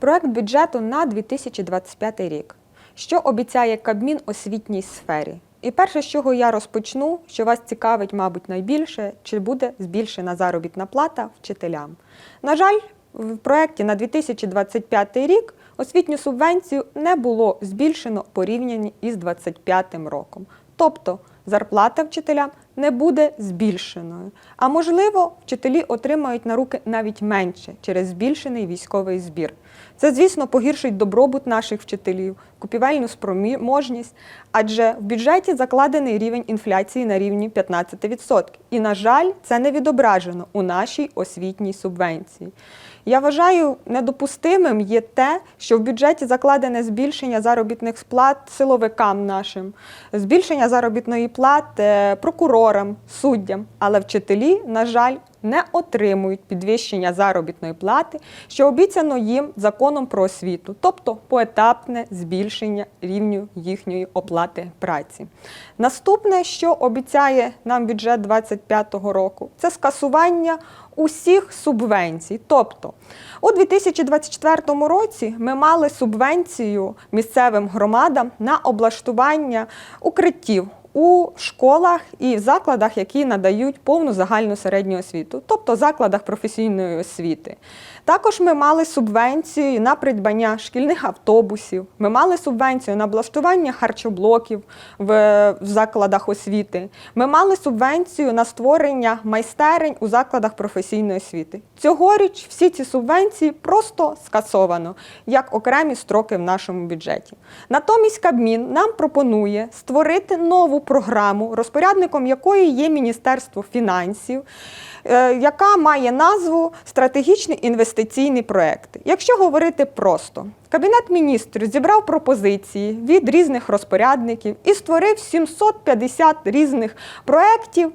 Проект бюджету на 2025 рік. Що обіцяє Кабмін освітній сфері? І перше, з чого я розпочну, що вас цікавить, мабуть, найбільше, чи буде збільшена заробітна плата вчителям. На жаль, в проєкті на 2025 рік освітню субвенцію не було збільшено порівняно із 2025 роком. Тобто зарплата вчителям не буде збільшеною. А можливо, вчителі отримають на руки навіть менше через збільшений військовий збір. Це, звісно, погіршить добробут наших вчителів, купівельну спроможність, адже в бюджеті закладений рівень інфляції на рівні 15%. І, на жаль, це не відображено у нашій освітній субвенції. Я вважаю недопустимим є те, що в бюджеті закладене збільшення заробітних сплат силовикам нашим, збільшення заробітної плати прокурорам, суддям, але вчителі, на жаль, не отримують підвищення заробітної плати, що обіцяно їм законом про освіту, тобто поетапне збільшення рівню їхньої оплати праці. Наступне, що обіцяє нам бюджет 2025 року, це скасування усіх субвенцій. Тобто, у 2024 році ми мали субвенцію місцевим громадам на облаштування укриттів у школах і закладах, які надають повну загальну середню освіту, тобто закладах професійної освіти. Також ми мали субвенцію на придбання шкільних автобусів. Ми мали субвенцію на облаштування харчоблоків в закладах освіти. Ми мали субвенцію на створення майстерень у закладах професійної освіти. Цьогоріч всі ці субвенції просто скасовано як окремі строки в нашому бюджеті. Натомість Кабмін нам пропонує створити нову програму, розпорядником якої є Міністерство фінансів. е, Яка має назву стратегічні інвестиційні проекти. Якщо говорити просто, Кабінет міністрів зібрав пропозиції від різних розпорядників і створив 750 різних проєктів,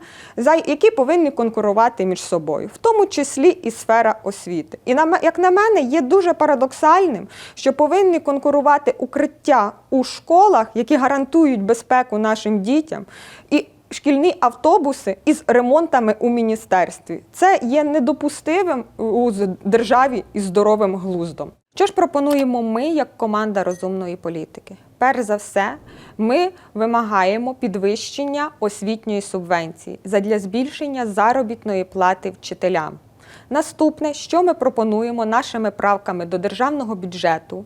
які повинні конкурувати між собою, в тому числі і сфера освіти. І як на мене, є дуже парадоксальним, що повинні конкурувати укриття у школах, які гарантують безпеку нашим дітям. і Шкільні автобуси із ремонтами у міністерстві це є недопустимим у державі і здоровим глуздом. Що ж пропонуємо ми як команда розумної політики? Перш за все, ми вимагаємо підвищення освітньої субвенції задля збільшення заробітної плати вчителям. Наступне, що ми пропонуємо нашими правками до державного бюджету,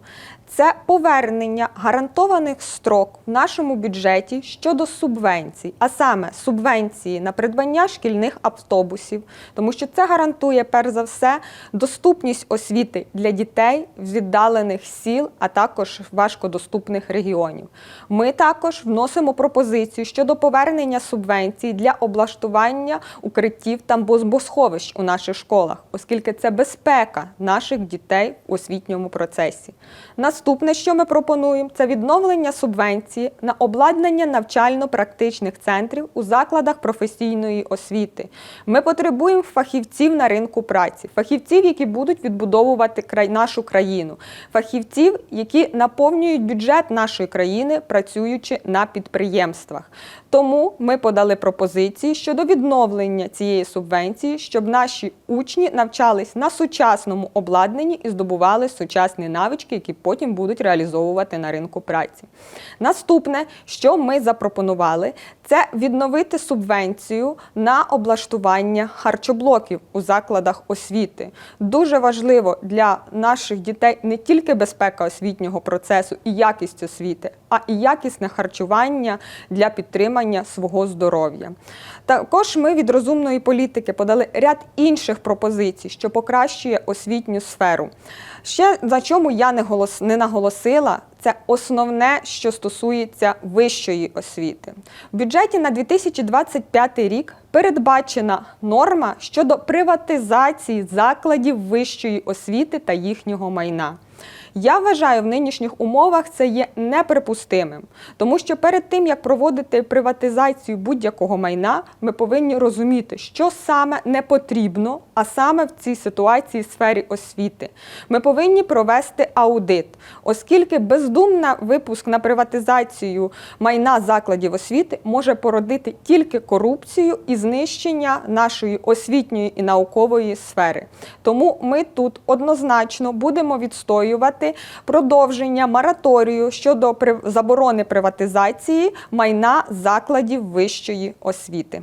це повернення гарантованих строк в нашому бюджеті щодо субвенцій, а саме субвенції на придбання шкільних автобусів, тому що це гарантує перш за все доступність освіти для дітей з віддалених сіл, а також важкодоступних регіонів. Ми також вносимо пропозицію щодо повернення субвенцій для облаштування укриттів та бомбосховищ у наших школах, оскільки це безпека наших дітей у освітньому процесі. Наступне, що ми пропонуємо, це відновлення субвенції на обладнання навчально-практичних центрів у закладах професійної освіти. Ми потребуємо фахівців на ринку праці, фахівців, які будуть відбудовувати нашу країну, фахівців, які наповнюють бюджет нашої країни, працюючи на підприємствах. Тому ми подали пропозиції щодо відновлення цієї субвенції, щоб наші учні навчались на сучасному обладнанні і здобували сучасні навички, які потім будуть реалізовувати на ринку праці. Наступне, що ми запропонували, це відновити субвенцію на облаштування харчоблоків у закладах освіти. Дуже важливо для наших дітей не тільки безпека освітнього процесу і якість освіти, а і якісне харчування для підтримання свого здоров'я. Також ми від розумної політики подали ряд інших пропозицій, що покращує освітню сферу. Ще на чому я не наголосила, це основне, що стосується вищої освіти. В бюджеті на 2025 рік передбачена норма щодо приватизації закладів вищої освіти та їхнього майна. Я вважаю, в нинішніх умовах це є неприпустимим, тому що перед тим як проводити приватизацію будь-якого майна, ми повинні розуміти, що саме не потрібно, а саме в цій ситуації в сфері освіти. Ми повинні провести аудит, оскільки бездумна випуск на приватизацію майна закладів освіти може породити тільки корупцію і знищення нашої освітньої і наукової сфери. Тому ми тут однозначно будемо відстоювати продовження мораторію щодо заборони приватизації майна закладів вищої освіти.